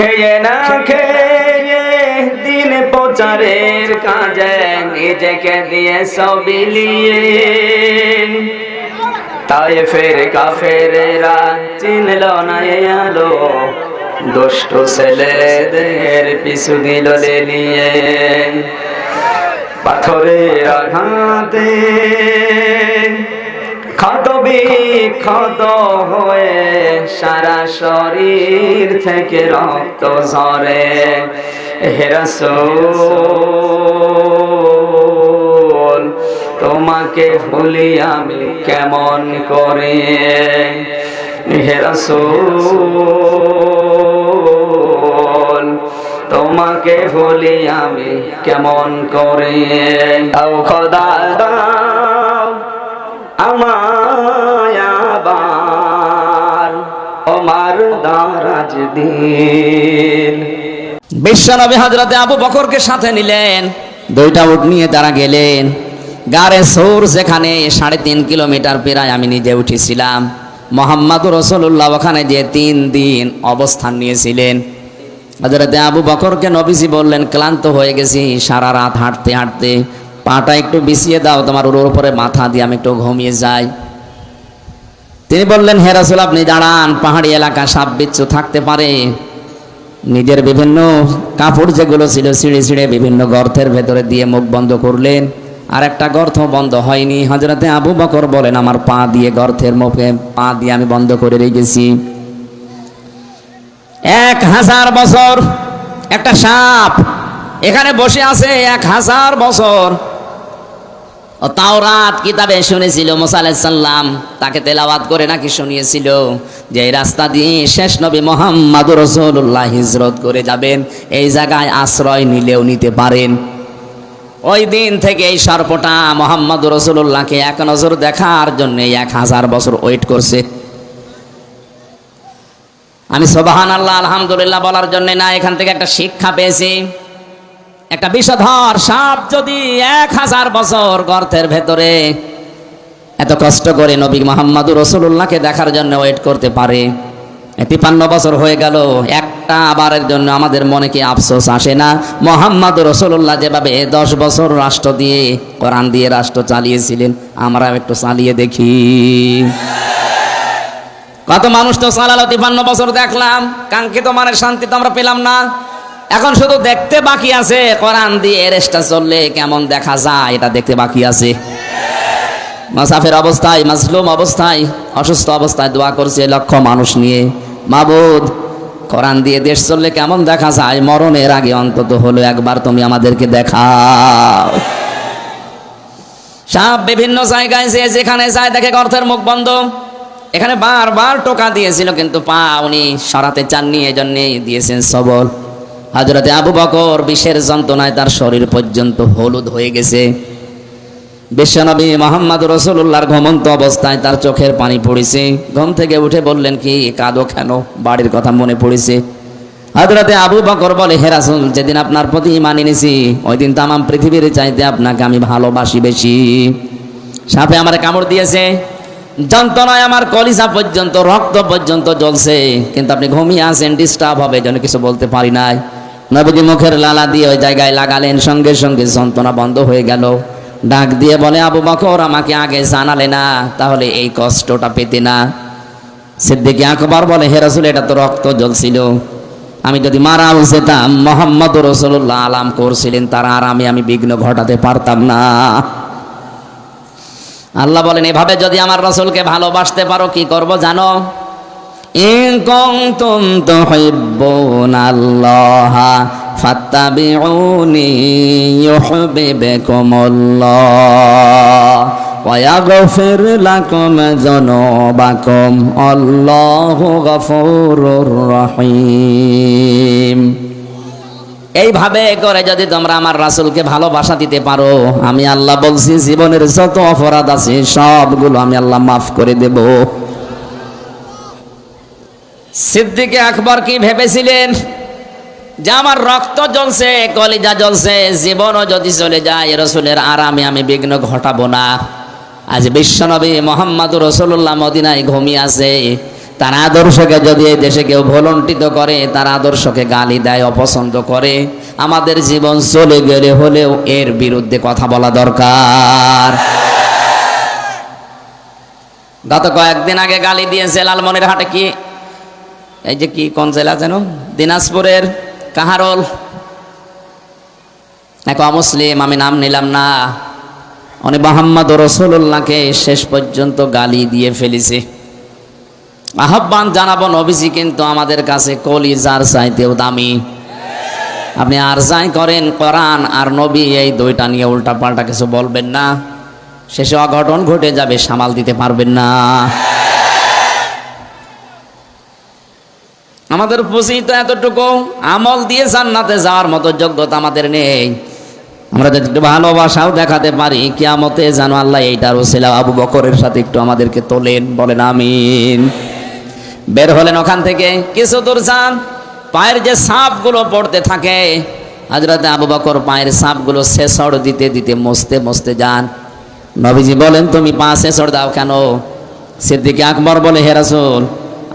খেয়ে না খেয়ে দিন প্রচারের কাজে নিজেকে দিয়ে সবিলিয়ে তাই ফের কাফেরেরা চিনল না আলো, দুষ্ট ছেলেদের পিছু দিল নিয়ে। পাথরের আঘাতে ক্ষত বিক্ষত হয়ে সারা শরীর থেকে রক্ত ঝরে। হেরাসোল তোমাকে ভুলি আমি কেমন করে? হেরাসোল তোমাকে ভুলি আমি কেমন করে? আও খোদা ওমার দারাজ বিশ্বনবী হজরতে আবু বকরকে সাথে নিলেন। দুইটা উট নিয়ে তারা গেলেন। গারে সৌর যেখানে সাড়ে তিন কিলোমিটার প্রায় আমি নিজে উঠেছিলাম। মোহাম্মদ রসুল্লাহ ওখানে যে তিন দিন অবস্থান নিয়েছিলেন। হজরতে আবু বকরকে নবীজি বললেন, ক্লান্ত হয়ে গেছি, সারা রাত হাঁটতে হাঁটতে। পাটা একটু বিছিয়ে দাও, তোমার ওর উপরে মাথা দিয়ে আমি একটু ঘুমিয়ে যাই। তিনি বললেন হেরাসুল আপনি দাঁড়ান, পাহাড়ি এলাকা সাপ বিচ্ছু থাকতে পারে। নিজের বিভিন্ন কাপড় যেগুলো ছিল ছিঁড়ে ছিঁড়ে বিভিন্ন গর্তের ভেতরে দিয়ে মুখ বন্ধ করলেন। আর একটা গর্ত বন্ধ হয়নি। হজরতে আবু বকর বলেন, আমার পা দিয়ে গর্তের মুখে পা দিয়ে আমি বন্ধ করে রেখেছি। এক হাজার বছর একটা সাপ এখানে বসে আছে এক হাজার বছর। তাওরাত কিতাবে শুনেছিল মোসা আলাইসাল্লাম তাকে তেলাওয়াত করে নাকি শুনিয়েছিল যে এই রাস্তা দিয়ে শেষ নবী মোহাম্মদ রসুল্লাহ হিজরত করে যাবেন, এই জায়গায় আশ্রয় নিলেও নিতে পারেন। ওই দিন থেকে এই সর্পটা মোহাম্মদ রসুল্লাহকে এক নজর দেখার জন্য এক হাজার বছর ওয়েট করছে। আমি সোবাহান আল্লাহ আলহামদুলিল্লাহ বলার জন্য না, এখান থেকে একটা শিক্ষা পেয়েছি। একটা বিষধর সাপ যদি এক হাজার বছর গর্তের ভেতরে এত কষ্ট করে নবী মোহাম্মদ রসুল্লাহকে দেখার জন্য ওয়েট করতে পারে। তিপান্ন বছর হয়ে গেল, একটা আবারের জন্য আমাদের মনে কি আফসোস আসে না? মোহাম্মদ রসুল্লাহ যেভাবে দশ বছর রাষ্ট্র দিয়ে, কোরআন দিয়ে রাষ্ট্র চালিয়েছিলেন আমরা একটু চালিয়ে দেখি। কত মানুষ তো চালালো তিপান্ন বছর দেখলাম, কাঙ্ক্ষিত মানের শান্তি তো আমরা পেলাম না। এখন শুধু দেখতে বাকি আছে। কোরআন দিয়ে রেস্টা চললে কেমন দেখা যায়, এটা দেখতে বাকি আছে। মাসাফের অবস্থায় মাসলুম অবস্থায়, অসুস্থ অবস্থায় দোয়া করছে লক্ষ মানুষ নিয়ে। মাবুদ, কোরআন দিয়ে দেশ চললে কেমন দেখা যায়? মরণের আগে অন্তত হলো একবার তুমি আমাদেরকে দেখাও। সাপ বিভিন্ন জায়গায় যে যেখানে যায় দেখে গর্তের মুখ বন্ধ। এখানে বারবার টোকা দিয়েছিল, কিন্তু পা উনি সরাতে চাননি, এজন্যই দিয়েছেন সবল। হাজরতে আবু বকর বিষের যন্ত্রণায় তার শরীর পর্যন্ত হলুদ হয়ে গেছে। বিশ্বনবী মোহাম্মদ রসুল্লাহর ঘুমন্ত অবস্থায় তার চোখের পানি পড়েছে। ঘুম থেকে উঠে বললেন, কি কাঁদো কেন? বাড়ির কথা মনে পড়েছে। হজরতে আবু বকর বলে হেরাসুল যেদিন আপনার প্রতি মানি নিছি ওই দিন তামাম পৃথিবীর চাইতে আপনাকে আমি ভালোবাসি বেশি। সাপে আমার কামড় দিয়েছে, যন্ত্রণায় আমার কলিজা পর্যন্ত, রক্ত পর্যন্ত জ্বলছে, কিন্তু আপনি ঘুমিয়ে আসেন ডিস্টার্ব হবে যেন কিছু বলতে পারি নাই। নবীজি মুখের লালা দিয়ে ওই জায়গায় লাগালেন, সঙ্গে সঙ্গে যন্ত্রণা বন্ধ হয়ে গেল। ডাক দিয়ে বলে, আবু বকর, আমাকে আগে জানালে না, তাহলে এই কষ্টটা পেতে না। সিদ্দিকে আকবর বলে, হে রসুল, এটা তো রক্ত জ্বলছিল। আমি যদি মারাও যেতাম, মোহাম্মদ রসুল্লাহ আলাম করছিলেন, তার আরামে আমি বিঘ্ন ঘটাতে পারতাম না। আল্লাহ বলেন, এভাবে যদি আমার রসুলকে ভালোবাসতে পারো, কি করব জানো? ইন কুনতুম তুহিব্বুনাল্লাহ ফাত্তাবিউনি ইউহিব্বুকুমুল্লাহ ওয়া ইয়াগফির লাকুম যুনুবাকুম আল্লাহু গফুরুর রহিম এইভাবে করে যদি তোমরা আমার রাসূলকে ভালোবাসা দিতে পারো, আমি আল্লাহ বলছি জীবনের যত অপরাধ আছে, সবগুলো আমি আল্লাহ মাফ করে দেব। সিদ্দিকে আকবর কি ভেবেছিলেন? যে আমার রক্ত জ্বলছে, কলিজা জ্বলছে, জীবনও যদি চলে যায়, রসুলের আরামে আমি বিঘ্ন ঘটাবো না। আজ বিশ্বনবী মোহাম্মদ রসুল্লাহ মদিনায় ঘুমিয়ে আছে। তার আদর্শকে যদি এই দেশে কেউ ভলন্টিত করে, তার আদর্শকে গালি দেয়, অপছন্দ করে, আমাদের জীবন চলে গেলে হলেও এর বিরুদ্ধে কথা বলা দরকার। গত কয়েকদিন আগে গালি দিয়েছে লালমনির হাটে কি এই যে কি কোন জেলা যেন? দিনাজপুরের কাহারল। এক অমুসলিম, আমি নাম নিলাম না। উনি মোহাম্মদ রসুল্লাহকে শেষ পর্যন্ত গালি দিয়ে ফেলেছে। আহ্বান জানাব নবীজি, কিন্তু আমাদের কাছে কলি যার চাইতেও দামি। আপনি আর যাই করেন কোরআন আর নবী, এই দুইটা নিয়ে উল্টা পাল্টা কিছু বলবেন না। শেষে অঘটন ঘটে যাবে, সামাল দিতে পারবেন না। আমাদের পুঁজি তো এতটুকু। আমল দিয়ে জান্নাতে যাওয়ার মতো যোগ্যতা আমাদের নেই। আমরা যদি একটু ভালোবাসাও দেখাতে পারি, কিয়ামতে জানো আল্লাহ এইটার ওসিলা আবু বকরের সাথে একটু আমাদেরকে তোলেন, বলেন আমিন। বের হলেন ওখান থেকে। কিছু দূর যান, পায়ের যে সাপগুলো পড়তে থাকে হাজরাতে আবু বকর পায়ের সাপগুলো শেষড় দিতে দিতে মস্তে মস্তে যান। নবীজি বলেন, তুমি পা শেষড় দাও কেন? সিদ্দিকে আকবর বলে, হে রাসূল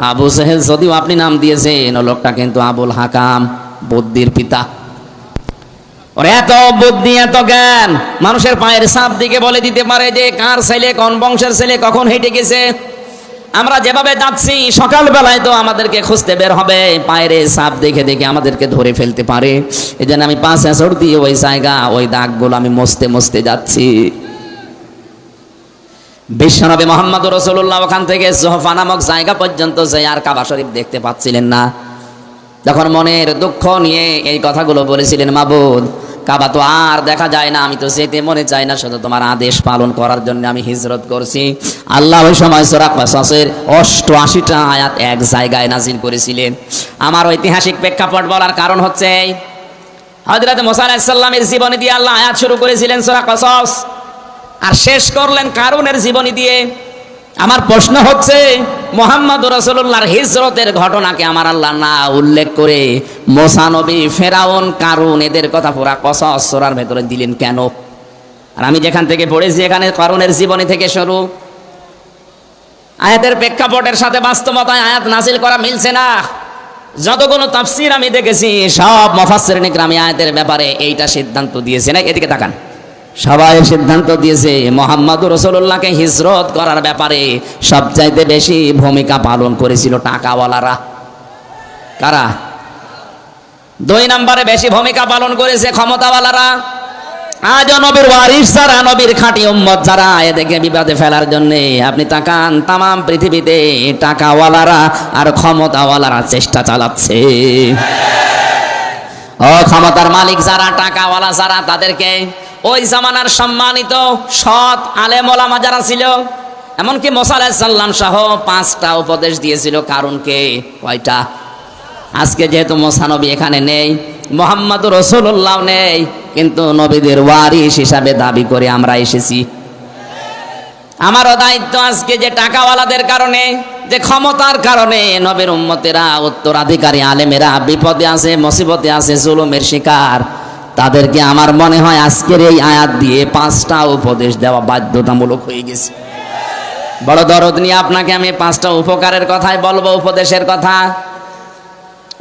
আবু সাহেল, যদিও আপনি নাম দিয়েছেন লোকটা কিন্তু আবুল হাকাম, বুদ্ধির পিতা। ওর এত বুদ্ধি, এত জ্ঞান, মানুষের পায়ের সাপ দিকে বলে দিতে পারে যে, কার ছেলে, কোন বংশের ছেলে, কখন হেঁটে গেছে? আমরা যেভাবে যাচ্ছি, সকালবেলায় তো আমাদেরকে খুঁজতে বের হবে। পায়ের সাপ দেখে দেখে আমাদেরকে ধরে ফেলতে পারে। এই আমি পাঁচ এসর দিয়ে ওই জায়গা, ওই দাগগুলো আমি মস্তে মস্তে যাচ্ছি। বিশ্বনবী মোহাম্মদ রসুল্লাহ ওখান থেকে সোহফা নামক জায়গা পর্যন্ত যে আর কাবা শরীফ দেখতে পাচ্ছিলেন না। যখন মনের দুঃখ নিয়ে এই কথাগুলো বলেছিলেন, মাবুদ, কাবা তো আর দেখা যায় না, আমি তো যেতে মনে চাই না, শুধু তোমার আদেশ পালন করার জন্য আমি হিজরত করছি। আল্লাহ ওই সময় সোরা কাসাসের অষ্টআশিটা আয়াত এক জায়গায় নাজিল করেছিলেন। আমার ঐতিহাসিক প্রেক্ষাপট বলার কারণ হচ্ছে হজরত মোসা আলাহিসাল্লামের জীবনী দিয়ে আল্লাহ আয়াত শুরু করেছিলেন সোরা কসস আর শেষ করলেন কারুনের জীবনী দিয়ে? আমার প্রশ্ন হচ্ছে মোহাম্মদ রসুল্লাহর হিজরতের ঘটনাকে আমার আল্লাহ না উল্লেখ করে মোসানবী ফেরাউন, কারুন, এদের কথা পুরা কসস সোরার ভেতরে দিলেন কেন? আর আমি যেখান থেকে পড়েছি, এখানে কারুনের জীবনী থেকে শুরু। আয়াতের প্রেক্ষাপটের সাথে বাস্তবতায় আয়াত নাসিল করা মিলছে না। যতগুলো তাফসির আমি দেখেছি, সব মফাসের নিকরামি আয়াতের ব্যাপারে এইটা সিদ্ধান্ত দিয়েছে। না এদিকে তাকান। সবাই সিদ্ধান্ত দিয়েছে মোহাম্মদ রসুল্লাহকে হিজরত করার ব্যাপারে সবচাইতে বেশি ভূমিকা পালন করেছিল টাকাওয়ালারা। কারা? দুই নম্বরে বেশি ভূমিকা পালন করেছে ক্ষমতাওয়ালারা। আজ নবীর ওয়ারিস যারা, নবীর খাঁটি উম্মত যারা, এদেরকে বিবাদে ফেলার জন্য আপনি তাকান, তামাম পৃথিবীতে টাকাওয়ালারা আর ক্ষমতাওয়ালারা চেষ্টা চালাচ্ছে। ও ক্ষমতার মালিক যারা, টাকাওয়ালা যারা, তাদেরকে ওই জামানার সম্মানিত সৎ আলেমোলামা যারা ছিল, এমনকি মোসা সাল্লাম সহ পাঁচটা উপদেশ দিয়েছিল কারণকে কয়টা? আজকে যেহেতু মোসানবী এখানে নেই মোহাম্মদ রসুল্লাহ নেই, কিন্তু নবীদের ওয়ারিস হিসাবে দাবি করে আমরা এসেছি। আমারও দায়িত্ব আজকে যে টাকাওয়ালাদের কারণে, যে ক্ষমতার কারণে নবীর উম্মতেরা, উত্তরাধিকারী আলেমেরা বিপদে আছে, মুসিবতে আছে, জুলুমের শিকার। তাদেরকে আমার মনে হয় আজকের এই আয়াত দিয়ে পাঁচটা উপদেশ দেওয়া বাধ্যতামূলক হয়ে গেছে। বড় দরদ নিয়ে আপনাকে আমি পাঁচটা উপকারের কথাই বলব, উপদেশের কথা।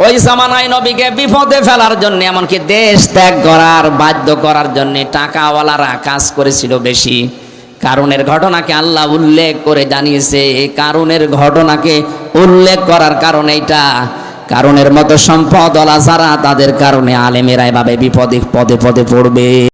ওই জামানায় নবীকে বিপদে ফেলার জন্য, এমনকি দেশ ত্যাগ করার, বাধ্য করার জন্য টাকাওয়ালারা কাজ করেছিল বেশি। কারণের ঘটনাকে আল্লাহ উল্লেখ করে জানিয়েছে, এই কারণের ঘটনাকে উল্লেখ করার কারণ এইটা। কারণের মতো সম্পদ যারা তাদের কারণে আলেমেরা এভাবে বিপদে পদে পদে পড়বে।